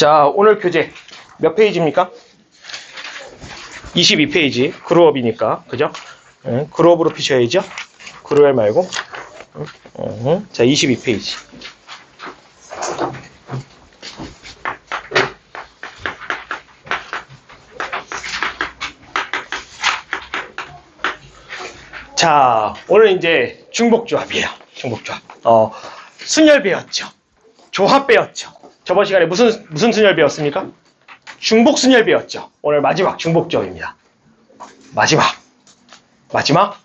자, 오늘 교재 몇 페이지입니까? 22페이지. 그룹업이니까. 그죠? 응, 그룹업으로 피셔야죠. 그룹엘 말고. 응, 응. 자, 22페이지. 자, 오늘 이제 중복조합이에요. 중복조합. 어, 순열 배웠죠. 조합 배웠죠. 저번 시간에 무슨, 무슨 순열 배웠습니까? 중복 순열 배웠죠. 오늘 마지막 중복 조합입니다. 마지막. 마지막.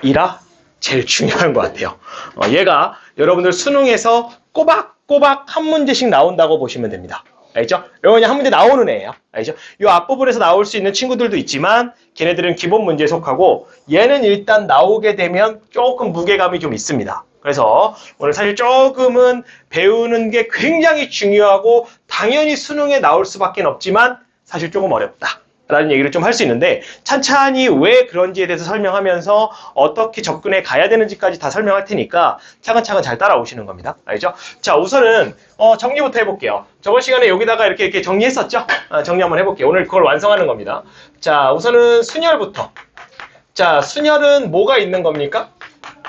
이라 제일 중요한 것 같아요. 어, 얘가 여러분들 수능에서 꼬박꼬박 한 문제씩 나온다고 보시면 됩니다. 알죠? 그냥 한 문제 나오는 애예요. 알죠? 이 앞부분에서 나올 수 있는 친구들도 있지만 걔네들은 기본 문제에 속하고 얘는 일단 나오게 되면 조금 무게감이 좀 있습니다. 그래서 오늘 사실 조금은 배우는 게 굉장히 중요하고 당연히 수능에 나올 수밖에 없지만 사실 조금 어렵다. 라는 얘기를 좀 할 수 있는데 찬찬히 왜 그런지에 대해서 설명하면서 어떻게 접근해 가야 되는지까지 다 설명할 테니까 차근차근 잘 따라오시는 겁니다. 알죠? 자 우선은 어, 정리부터 해볼게요. 저번 시간에 여기다가 이렇게 이렇게 정리했었죠? 아, 정리 한번 해볼게요. 오늘 그걸 완성하는 겁니다. 자 우선은 순열부터. 자 순열은 뭐가 있는 겁니까?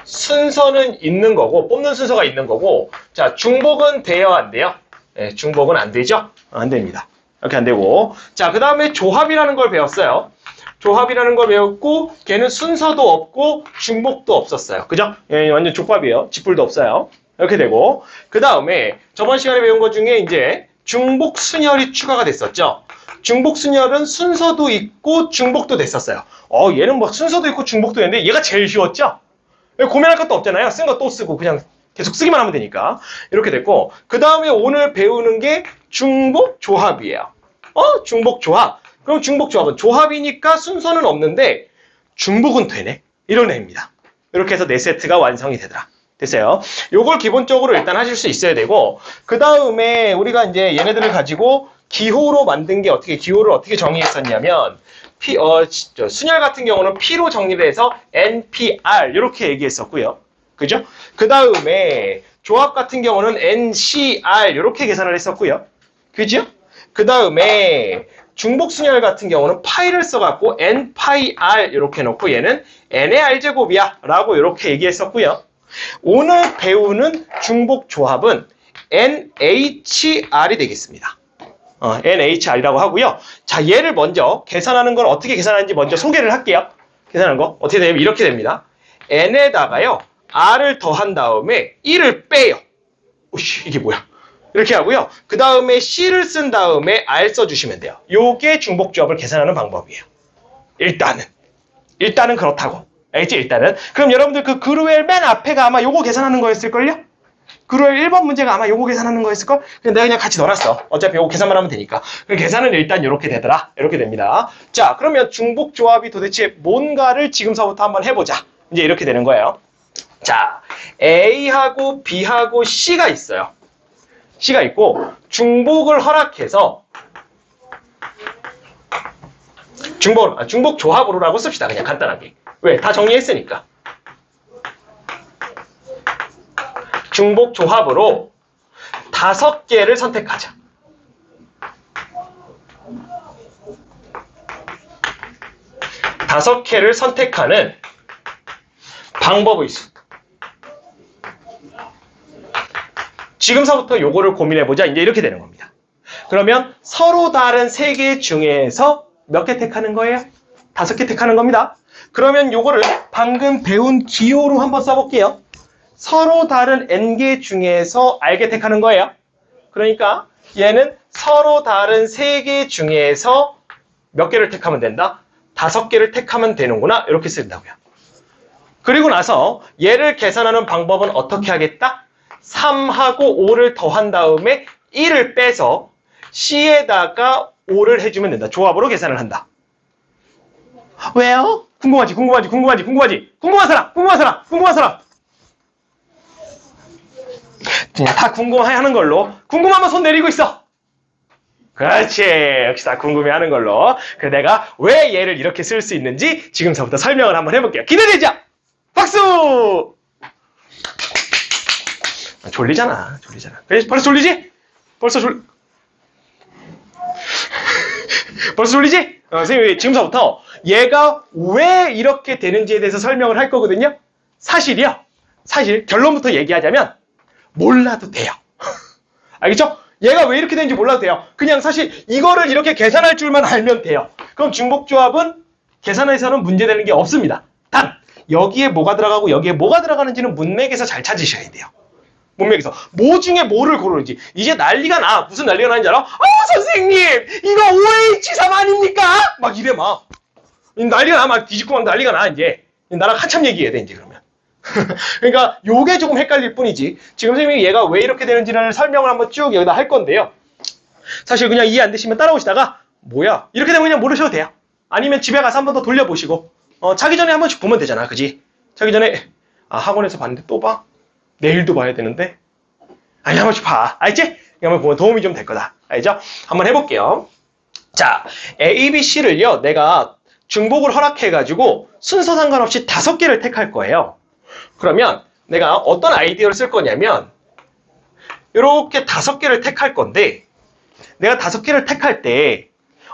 순서는 있는 거고 뽑는 순서가 있는 거고 자 중복은 돼요 안 돼요? 네, 중복은 안 되죠? 안 됩니다. 이렇게 안 되고 자그 다음에 조합이라는 걸 배웠어요. 조합이라는 걸 배웠고 걔는 순서도 없고 중복도 없었어요. 그죠? 예, 완전 족밥이에요. 지풀도 없어요. 이렇게 되고 그 다음에 저번 시간에 배운 것 중에 이제 중복 순열이 추가가 됐었죠. 중복 순열은 순서도 있고 중복도 됐었어요. 어 얘는 뭐 순서도 있고 중복도 있는데 얘가 제일 쉬웠죠? 고민할 것도 없잖아요. 쓴 거 또 쓰고 그냥 계속 쓰기만 하면 되니까 이렇게 됐고 그 다음에 오늘 배우는 게 중복 조합이에요. 어 중복 조합. 그럼 중복 조합은 조합이니까 순서는 없는데 중복은 되네. 이런 애입니다. 이렇게 해서 네 세트가 완성이 되더라. 됐어요. 요걸 기본적으로 일단 하실 수 있어야 되고 그 다음에 우리가 이제 얘네들을 가지고 기호로 만든 게 어떻게 기호를 어떻게 정의했었냐면 P, 어, 저, 순열 같은 경우는 P로 정리를 해서 NPR 이렇게 얘기했었고요. 그죠? 그 다음에 조합 같은 경우는 NCR 이렇게 계산을 했었고요. 그죠? 그 다음에 중복 순열 같은 경우는 파이를 써갖고 NPR 이렇게 놓고 얘는 N의 R제곱이야 라고 이렇게 얘기했었고요. 오늘 배우는 중복 조합은 NHR이 되겠습니다. 어, NHR이라고 하고요. 자, 얘를 먼저 계산하는 걸 어떻게 계산하는지 먼저 소개를 할게요. 계산하는 거 어떻게 되냐면 이렇게 됩니다. N에다가요. R을 더한 다음에 1을 빼요. 오씨, 이게 뭐야? 이렇게 하고요. 그 다음에 C를 쓴 다음에 R 써주시면 돼요. 요게 중복조합을 계산하는 방법이에요. 일단은. 일단은 그렇다고. 알겠지? 일단은. 그럼 여러분들 그 그루엘 맨 앞에가 아마 요거 계산하는 거였을걸요? 그루엘 1번 문제가 아마 요거 계산하는 거였을걸? 근데 내가 그냥 같이 넣어놨어. 어차피 요거 계산만 하면 되니까. 그 계산은 일단 이렇게 되더라. 이렇게 됩니다. 자, 그러면 중복 조합이 도대체 뭔가를 지금서부터 한번 해보자. 이제 이렇게 되는 거예요. 자, A하고 B하고 C가 있어요. C가 있고 중복을 허락해서 중복, 아, 중복 조합으로라고 씁시다. 그냥 간단하게. 왜? 다 정리했으니까. 중복 조합으로 다섯 개를 선택하자. 다섯 개를 선택하는 방법이 있어. 지금서부터 요거를 고민해보자. 이제 이렇게 되는 겁니다. 그러면 서로 다른 세 개 중에서 몇 개 택하는 거예요? 다섯 개 택하는 겁니다. 그러면 요거를 방금 배운 기호로 한번 써볼게요. 서로 다른 n개 중에서 알게 택하는 거예요. 그러니까 얘는 서로 다른 세 개 중에서 몇 개를 택하면 된다? 다섯 개를 택하면 되는구나. 이렇게 쓴다고요. 그리고 나서 얘를 계산하는 방법은 어떻게 하겠다? 3하고 5를 더한 다음에 1을 빼서 C에다가 5를 해주면 된다. 조합으로 계산을 한다. 왜요? 궁금하지, 궁금하지, 궁금하지, 궁금하지. 궁금한 사람, 궁금한 사람, 궁금한 사람. 그냥 다 궁금해하는 걸로. 궁금하면 손 내리고 있어. 그렇지. 역시 다 궁금해하는 걸로. 그래 내가 왜 얘를 이렇게 쓸 수 있는지 지금서부터 설명을 한번 해볼게요. 기대되죠? 박수! 졸리잖아, 졸리잖아. 그래, 벌써 졸리지? 벌써 졸, 벌써 졸리지? 어, 선생님이 지금서부터 얘가 왜 이렇게 되는지에 대해서 설명을 할 거거든요. 사실이요. 사실 결론부터 얘기하자면 몰라도 돼요. 알겠죠? 얘가 왜 이렇게 되는지 몰라도 돼요. 그냥 사실 이거를 이렇게 계산할 줄만 알면 돼요. 그럼 중복조합은 계산해서는 문제되는 게 없습니다. 단 여기에 뭐가 들어가고 여기에 뭐가 들어가는지는 문맥에서 잘 찾으셔야 돼요. 문맥에서 뭐 중에 뭐를 고르는지 이제 난리가 나 무슨 난리가 나는지 알아? 아 선생님 이거 OH3 아닙니까? 막 이래 막 난리가 나 막 뒤집고 막 난리가 나 이제 나랑 한참 얘기해야 돼 이제 그러면 그러니까 요게 조금 헷갈릴 뿐이지. 지금 선생님이 얘가 왜 이렇게 되는지를 설명을 한번 쭉 여기다 할 건데요. 사실 그냥 이해 안 되시면 따라오시다가 뭐야? 이렇게 되면 그냥 모르셔도 돼요. 아니면 집에 가서 한번 더 돌려보시고 어, 자기 전에 한 번씩 보면 되잖아 그지? 자기 전에 아 학원에서 봤는데 또 봐? 내일도 봐야 되는데? 아니 한 번씩 봐. 알지? 한번 보면 도움이 좀 될 거다. 알죠? 한번 해볼게요. 자 A, B, C를요 내가 중복을 허락해가지고 순서 상관없이 다섯 개를 택할 거예요 그러면 내가 어떤 아이디어를 쓸 거냐면 이렇게 다섯 개를 택할 건데 내가 다섯 개를 택할 때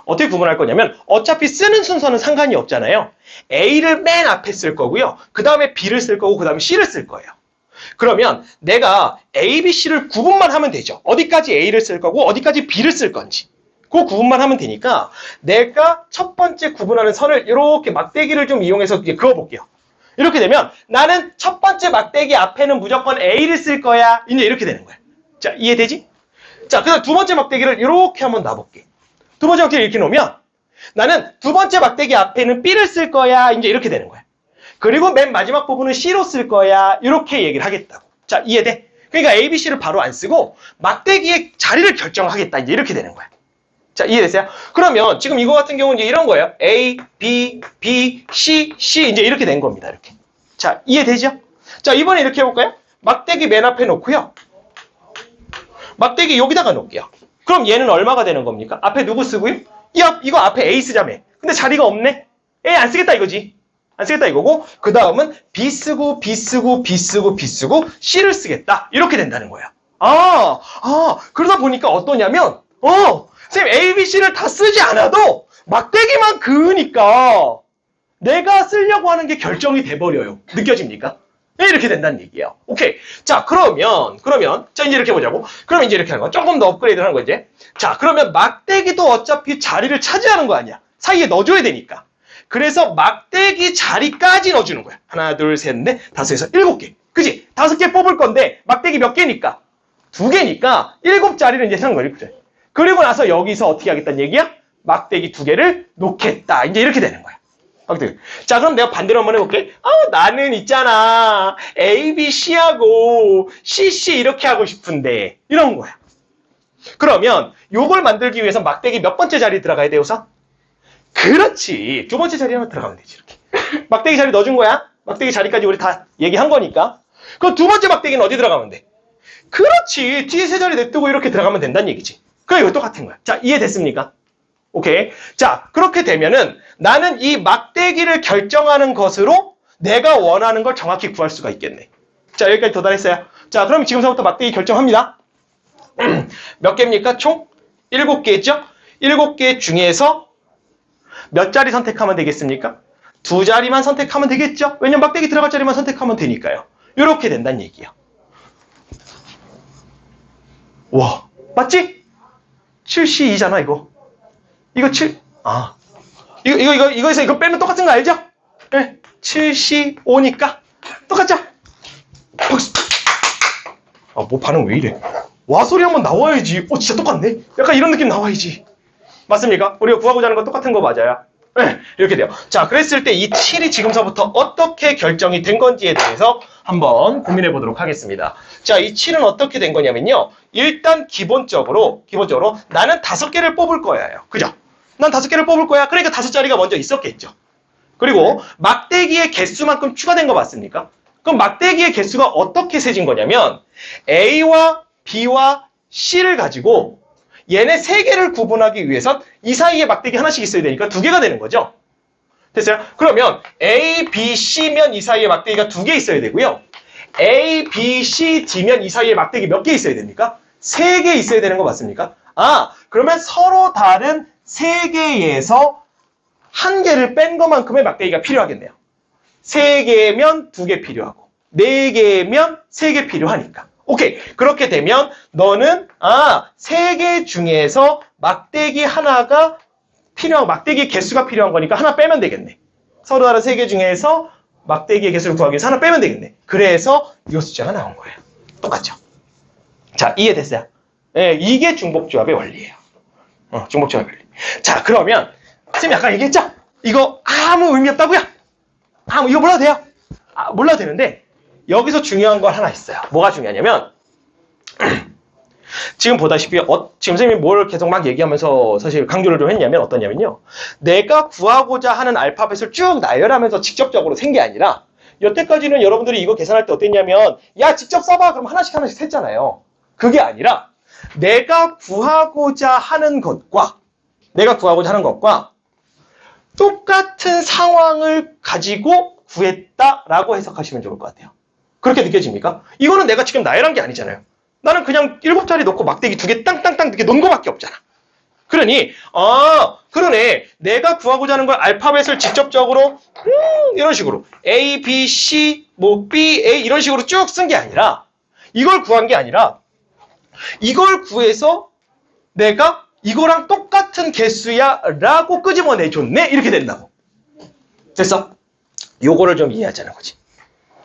어떻게 구분할 거냐면 어차피 쓰는 순서는 상관이 없잖아요. A를 맨 앞에 쓸 거고요. 그 다음에 B를 쓸 거고 그 다음에 C를 쓸 거예요. 그러면 내가 A, B, C를 구분만 하면 되죠. 어디까지 A를 쓸 거고 어디까지 B를 쓸 건지. 그 구분만 하면 되니까 내가 첫 번째 구분하는 선을 이렇게 막대기를 좀 이용해서 그어볼게요. 이렇게 되면 나는 첫 번째 막대기 앞에는 무조건 A를 쓸 거야. 이제 이렇게 되는 거야. 자, 이해되지? 자, 그다음 두 번째 막대기를 이렇게 한번 놔볼게. 두 번째 막대기 이렇게 놓으면 나는 두 번째 막대기 앞에는 B를 쓸 거야. 이제 이렇게 되는 거야. 그리고 맨 마지막 부분은 C로 쓸 거야. 이렇게 얘기를 하겠다고. 자, 이해돼? 그러니까 A, B, C를 바로 안 쓰고 막대기의 자리를 결정하겠다. 이제 이렇게 되는 거야. 자, 이해됐어요? 그러면 지금 이거 같은 경우는 이제 이런 거예요. A, B, B, C, C 이제 이렇게 된 겁니다. 이렇게. 자, 이해되죠? 자, 이번에 이렇게 해볼까요? 막대기 맨 앞에 놓고요. 막대기 여기다가 놓을게요. 그럼 얘는 얼마가 되는 겁니까? 앞에 누구 쓰고요? 이 앞, 이거 앞에 A 쓰자며. 근데 자리가 없네? A 안 쓰겠다 이거지. 안 쓰겠다 이거고 그 다음은 B 쓰고 B 쓰고 B 쓰고 B 쓰고 C를 쓰겠다. 이렇게 된다는 거야. 아, 아, 그러다 보니까 어떠냐면 어, 선생님 A, B, C를 다 쓰지 않아도 막대기만 그으니까 내가 쓰려고 하는 게 결정이 돼버려요. 느껴집니까? 네, 이렇게 된다는 얘기예요. 오케이. 자, 그러면, 그러면, 자, 이제 이렇게 보자고. 그러면 이제 이렇게 하는 거야. 조금 더 업그레이드 하는 거지. 자, 그러면 막대기도 어차피 자리를 차지하는 거 아니야. 사이에 넣어줘야 되니까. 그래서 막대기 자리까지 넣어주는 거야. 하나, 둘, 셋, 넷, 다섯, 여섯, 일곱 개. 그지? 다섯 개 뽑을 건데, 막대기 몇 개니까? 두 개니까, 일곱 자리를 이제 생각 거리 그리고 나서 여기서 어떻게 하겠다는 얘기야? 막대기 두 개를 놓겠다. 이제 이렇게 되는 거야. 자, 그럼 내가 반대로 한번 해볼게. 아, 나는 있잖아. A, B, C하고 C, C 이렇게 하고 싶은데. 이런 거야. 그러면 요걸 만들기 위해서 막대기 몇 번째 자리 들어가야 돼요, 우선? 그렇지. 두 번째 자리 하나 들어가면 되지, 이렇게. 막대기 자리 넣어준 거야? 막대기 자리까지 우리 다 얘기한 거니까. 그럼 두 번째 막대기는 어디 들어가면 돼? 그렇지. 뒤에 세 자리 냅두고 이렇게 들어가면 된다는 얘기지. 그럼 이거 똑같은 거야. 자, 이해됐습니까? 오케이. 자, 그렇게 되면은 나는 이 막대기를 결정하는 것으로 내가 원하는 걸 정확히 구할 수가 있겠네. 자, 여기까지 도달했어요. 자, 그럼 지금서부터 막대기 결정합니다. 몇 개입니까? 총 7개죠? 7개 중에서 몇 자리 선택하면 되겠습니까? 두 자리만 선택하면 되겠죠? 왜냐면 막대기 들어갈 자리만 선택하면 되니까요. 이렇게 된다는 얘기예요. 와, 맞지? 7C2잖아, 이거. 이거 7, 아. 이거, 이거, 이거, 이거에서 이거 빼면 똑같은 거 알죠? 네. 7C5니까. 똑같죠? 박수. 아, 뭐 반응 왜 이래? 와 소리 한번 나와야지. 어, 진짜 똑같네. 약간 이런 느낌 나와야지. 맞습니까? 우리가 구하고자 하는 건 똑같은 거 맞아요. 네, 이렇게 돼요. 자, 그랬을 때 이 7이 지금서부터 어떻게 결정이 된 건지에 대해서 한번 고민해 보도록 하겠습니다. 자, 이 7은 어떻게 된 거냐면요. 일단 기본적으로, 기본적으로 나는 다섯 개를 뽑을 거예요. 그죠? 난 다섯 개를 뽑을 거야. 그러니까 다섯 자리가 먼저 있었겠죠. 그리고 막대기의 개수만큼 추가된 거 맞습니까? 그럼 막대기의 개수가 어떻게 세진 거냐면 A와 B와 C를 가지고 얘네 세 개를 구분하기 위해선 이 사이에 막대기 하나씩 있어야 되니까 두 개가 되는 거죠. 됐어요? 그러면 A, B, C면 이 사이에 막대기가 두 개 있어야 되고요. A, B, C, D면 이 사이에 막대기 몇 개 있어야 됩니까? 세 개 있어야 되는 거 맞습니까? 아, 그러면 서로 다른 세 개에서 한 개를 뺀 것만큼의 막대기가 필요하겠네요. 세 개면 두 개 필요하고, 네 개면 세 개 필요하니까. 오케이. 그렇게 되면 너는, 아, 세 개 중에서 막대기 하나가 필요한, 막대기 개수가 필요한 거니까 하나 빼면 되겠네. 서로 다른 세 개 중에서 막대기의 개수를 구하기 위해서 하나 빼면 되겠네. 그래서 이 숫자가 나온 거예요. 똑같죠? 자, 이해됐어요? 예, 이게 중복조합의 원리예요. 어, 중복조합의 원리. 자, 그러면 쌤이 아까 얘기했죠? 이거 아무 의미 없다고요? 아무 이거 몰라도 돼요? 아, 몰라도 되는데 여기서 중요한 건 하나 있어요. 뭐가 중요하냐면 지금 보다시피 어, 지금 선생님이 뭘 계속 막 얘기하면서 사실 강조를 좀 했냐면 어떠냐면요. 내가 구하고자 하는 알파벳을 쭉 나열하면서 직접적으로 센 게 아니라 여태까지는 여러분들이 이거 계산할 때 어땠냐면 야 직접 써봐 그럼 하나씩 하나씩 셌잖아요. 그게 아니라 내가 구하고자 하는 것과 내가 구하고자 하는 것과 똑같은 상황을 가지고 구했다라고 해석하시면 좋을 것 같아요. 그렇게 느껴집니까? 이거는 내가 지금 나열한 게 아니잖아요. 나는 그냥 일곱 자리 넣고 막대기 두 개 땅땅땅 이렇게 놓은 거밖에 없잖아. 그러니 아 그러네 내가 구하고자 하는 걸 알파벳을 직접적으로 음, 이런 식으로 A, B, C, 뭐 B, A 이런 식으로 쭉 쓴 게 아니라 이걸 구한 게 아니라 이걸 구해서 내가 이거랑 똑같은 개수야 라고 끄집어내줬네 이렇게 된다고 됐어? 요거를 좀 이해하자는 거지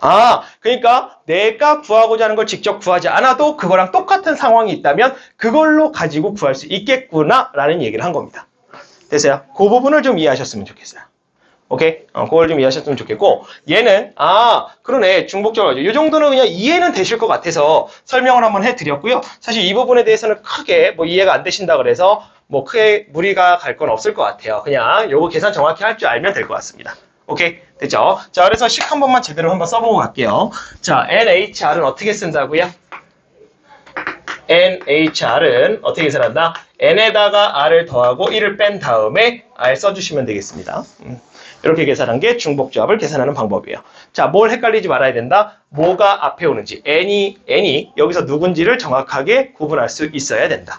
아 그러니까 내가 구하고자 하는 걸 직접 구하지 않아도 그거랑 똑같은 상황이 있다면 그걸로 가지고 구할 수 있겠구나 라는 얘기를 한 겁니다. 됐어요? 그 부분을 좀 이해하셨으면 좋겠어요. 오케이? 어, 그걸 좀 이해하셨으면 좋겠고 얘는 아 그러네. 중복적으로 이 정도는 그냥 이해는 되실 것 같아서 설명을 한번 해드렸고요. 사실 이 부분에 대해서는 크게 뭐 이해가 안 되신다 그래서 뭐 크게 무리가 갈 건 없을 것 같아요. 그냥 요거 계산 정확히 할 줄 알면 될 것 같습니다 오케이 됐죠? 자 그래서 식 한 번만 제대로 한번 써보고 갈게요 자 NHR은 어떻게 쓴다고요? NHR은 어떻게 계산한다? N에다가 R을 더하고 1을 뺀 다음에 R 써주시면 되겠습니다. 음, 이렇게 계산한 게 중복조합을 계산하는 방법이에요. 자, 뭘 헷갈리지 말아야 된다? 뭐가 앞에 오는지, N이, N이 여기서 누군지를 정확하게 구분할 수 있어야 된다.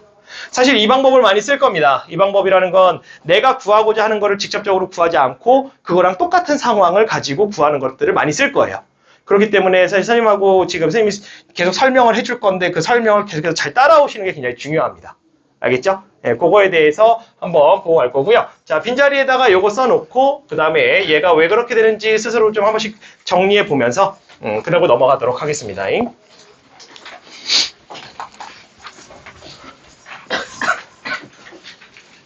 사실 이 방법을 많이 쓸 겁니다. 이 방법이라는 건 내가 구하고자 하는 거를 직접적으로 구하지 않고 그거랑 똑같은 상황을 가지고 구하는 것들을 많이 쓸 거예요. 그렇기 때문에 사실 선생님하고 지금 선생님이 계속 설명을 해줄 건데 그 설명을 계속해서 잘 따라오시는 게 굉장히 중요합니다. 알겠죠? 예, 그거에 대해서 한번 보고 갈 거고요. 자, 빈자리에다가 요거 써놓고 그 다음에 얘가 왜 그렇게 되는지 스스로 좀 한 번씩 정리해 보면서 음, 그러고 넘어가도록 하겠습니다. 잉?